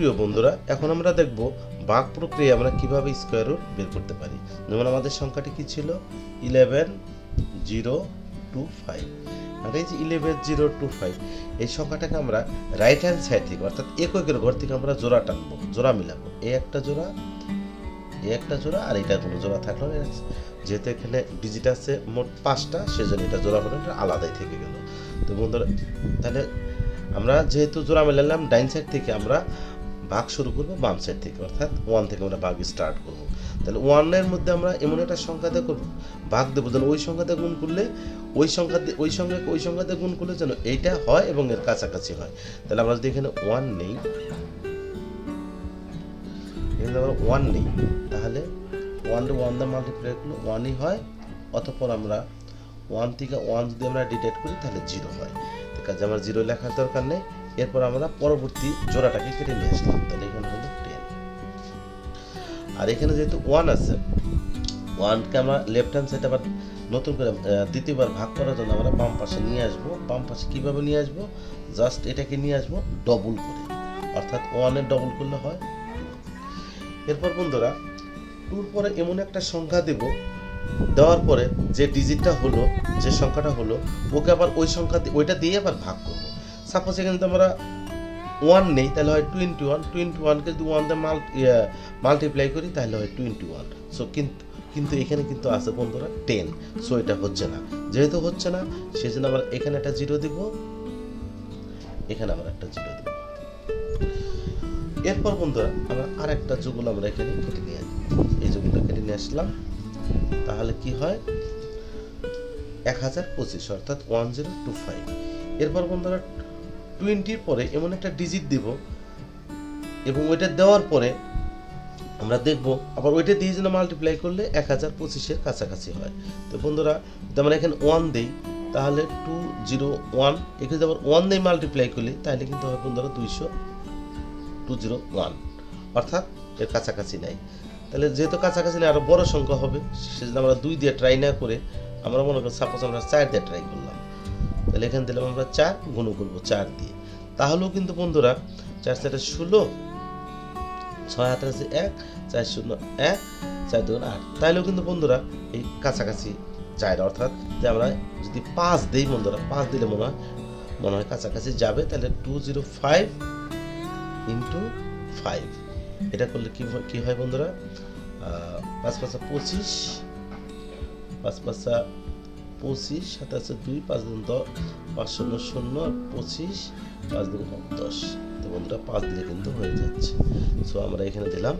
সুপ্রিয় বন্ধুরা, এখন আমরা দেখব বাক প্রক্রিয়া আমরা কীভাবে স্কোয়ার রুট বের করতে পারি। যেমন আমাদের সংখ্যাটি কি ছিল? ইলেভেন জিরো টু ফাইভ আর এই যে ইলেভেন জিরো টু ফাইভ এই সংখ্যাটাকে আমরা রাইট হ্যান্ড সাইড থেকে, অর্থাৎ এককের ঘর থেকে আমরা জোড়া টানবো, জোড়া মিলাবো। এই একটা জোড়া এই একটা জোড়া, আর এটা কোনো জোড়া থাকল যেহেতু এখানে ডিজিট আছে মোট পাঁচটা, সেজন্য এটা জোড়া হলো, এটা আলাদাই থেকে গেল। তো বন্ধুরা, তাহলে আমরা যেহেতু জোড়া মেলালাম, ডাইন সাইড থেকে আমরা ভাগ শুরু করব, বাম সাইড থেকে, অর্থাৎ ওয়ান থেকে আমরা ভাগ স্টার্ট করব। তাহলে ওয়ানের মধ্যে আমরা এমন একটা সংখ্যা দিয়ে করব ভাগ দেবো। যেন ওই সংখ্যাতে গুণ করলে, ওই সংখ্যা দিয়ে, ওই সঙ্গে ওই সংখ্যাতে গুণ করলে যেন এইটা হয় এবং এর কাছাকাছি হয়। তাহলে আমরা যদি এখানে ওয়ান নেই, এখানে আমরা ওয়ান নেই, তাহলে ওয়ান ওয়ান দ্য মাল্টিপ্লাই করলে ওয়ানই হয়, অতঃপর আমরা ওয়ান থেকে ওয়ান যদি আমরা ডিটেক্ট করি, তাহলে জিরো হয়। কাজে আমার জিরো লেখার দরকার নেই। এরপর আমরা পরবর্তী জোড়াটাকে কেটে নিয়ে আসলাম। তাহলে এখানে হলো টেন আর এখানে যেহেতু ওয়ান আছে ওয়ানকে আমরা লেফট হ্যান্ড সাইড আবার নতুন করে দ্বিতীয়বার ভাগ করার জন্য আমরা বাম পাশে নিয়ে আসব। বাম পাশে কীভাবে নিয়ে আসব? জাস্ট এটাকে নিয়ে আসব ডবল করে। অর্থাৎ ওয়ানের ডবল করলে হয়। এরপর বন্ধুরা টুর পরে এমন একটা সংখ্যা দেব, দেওয়ার পরে যে ডিজিটটা হলো, যে সংখ্যাটা হলো, ওকে আবার ওই সংখ্যা ওইটা দিয়ে আবার ভাগ করব। সাপোজ এখানে আমরা ওয়ান নেই, তাহলে হয় টোয়েন্টি ওয়ান টোয়েন্টি ওয়ানকে যদি ওয়ান দিয়ে মাল্টিপ্লাই করি, তাহলে হয় টোয়েন্টি ওয়ান সো কিন্তু কিন্তু এখানে কিন্তু আছে বন্ধুরা টেন সো এটা হচ্ছে না। যেহেতু হচ্ছে না, সেজন্য আমরা এখানে একটা জিরো দিব। এখানে আমরা একটা জিরো দিব। এরপর বন্ধুরা, আমরা আর একটা যুগল আমরা এখানে কেটে নিয়ে আসব এই যুগলটা কেটে নিয়ে আসলাম। তাহলে কি হয়? এক হাজার পঁচিশ, অর্থাৎ ওয়ান জিরো টু ফাইভ এরপর বন্ধুরা টোয়েন্টির পরে এমন একটা ডিজিট দেব এবং ওইটা দেওয়ার পরে আমরা দেখব, আবার ওইটা দিয়ে যেন মাল্টিপ্লাই করলে এক হাজার পঁচিশের কাছাকাছি হয়। তো বন্ধুরা, যদি আমরা এখানে ওয়ান দিই, তাহলে টু জিরো ওয়ান এখানে যদি আবার ওয়ান দিয়ে মাল্টিপ্লাই করলে, তাহলে কিন্তু হয় বন্ধুরা দুইশো টু জিরো ওয়ান অর্থাৎ এর কাছাকাছি নাই। তাহলে যেহেতু কাছাকাছি নেই আরও বড় সংখ্যা হবে সেজন্য আমরা দুই দিয়ে ট্রাই না করে, আমরা মনে করি সাপোজ আমরা চার দিয়ে ট্রাই করলাম। তাহলে এখানে দিলাম আমরা চার গুণ করব, চার দিয়ে। তাহলেও কিন্তু বন্ধুরা, চার চারটা ষোলো, ছয় হাতে আছে এক, চার শূন্য এক, চার দুগুণ আট। তাহলেও কিন্তু বন্ধুরা, এই কাছাকাছি চার, অর্থাৎ যে আমরা যদি পাঁচ দিই বন্ধুরা, পাঁচ দিলে মনে হয় মনে হয় কাছাকাছি যাবে, তাহলে two zero five into five এটা করলে কি কি হয় বন্ধুরা? পাঁচ পাঁচা পঁচিশ, পাঁচ পাঁচা পঁচিশ সাথে আছে দুই, পাঁচ দিন দশ, পাঁচ শূন্য শূন্য পঁচিশ, পাঁচ দিন দশ। তো বন্ধুরা, পাঁচ দিলে কিন্তু হয়ে যাচ্ছে। সো আমরা এখানে দিলাম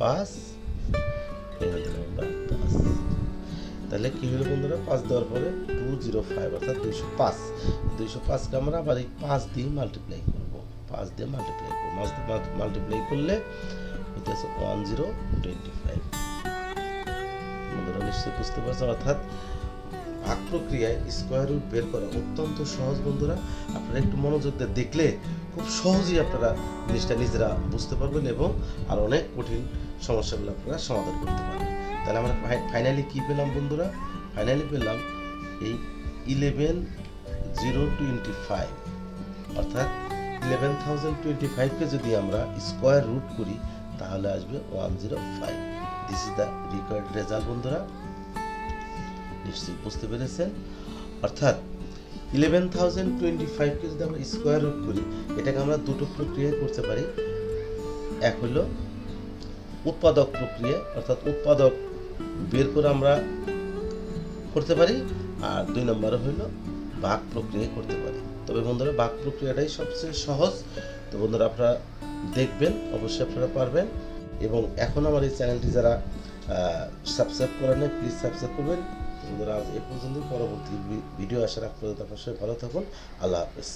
পাঁচ। এখানে দিলাম আমরা পাঁচ। তাহলে কী হলো বন্ধুরা? পাঁচ দেওয়ার পরে টু জিরো ফাইভ অর্থাৎ দুইশো পাঁচ। দুইশো পাঁচকে আমরা আবার এই পাঁচ দিয়ে মাল্টিপ্লাই করব। পাঁচ দিয়ে মাল্টিপ্লাই করব। পাঁচ দিয়ে মাল্টিপ্লাই করলে হইতেছে ওয়ান জিরো টোয়েন্টি ফাইভ বন্ধুরা, নিশ্চয়ই বুঝতে পারছ? অর্থাৎ ভাগ প্রক্রিয়ায় স্কোয়ার রুট বের করা অত্যন্ত সহজ বন্ধুরা। আপনারা একটু মনোযোগ দিয়ে দেখলে খুব সহজেই আপনারা জিনিসটা নিজেরা বুঝতে পারবেন এবং আর অনেক কঠিন সমস্যাগুলো আপনারা সমাধান করতে পারবেন। তাহলে আমরা ফাইনালি কি পেলাম বন্ধুরা? ফাইনালি পেলাম এই ইলেভেন জিরো টোয়েন্টি ফাইভ অর্থাৎ ইলেভেন থাউজেন্ড টোয়েন্টি ফাইভকে যদি আমরা স্কোয়ার রুট করি, তাহলে আসবে one zero five this is the required result বন্ধুরা। নিশ্চয়ই বুঝতে পেরেছেন? অর্থাৎ ইলেভেন থাউজেন্ড টোয়েন্টি ফাইভকে যদি আমরা স্কোয়ার রুট করি, এটাকে আমরা দুটো প্রক্রিয়ায় করতে পারি। এক হলো উৎপাদক প্রক্রিয়া, অর্থাৎ উৎপাদক বের করে আমরা করতে পারি, আর দুই নম্বরে হলো ভাগ প্রক্রিয়া করতে পারি। তবে বন্ধুরা ভাগ প্রক্রিয়াটাই সবচেয়ে সহজ। তো বন্ধুরা, আপনারা দেখবেন, অবশ্যই আপনারা পারবেন। এবং এখন আমার এই চ্যানেলটি যারা সাবস্ক্রাইব করেন প্লিজ সাবস্ক্রাইব করবেন। বন্ধুরা আজ এ পর্যন্ত পরবর্তী ভিডিও আসার আগ পর্যন্ত আপনার সবাই ভালো থাকুন। আল্লাহ হাফেজ।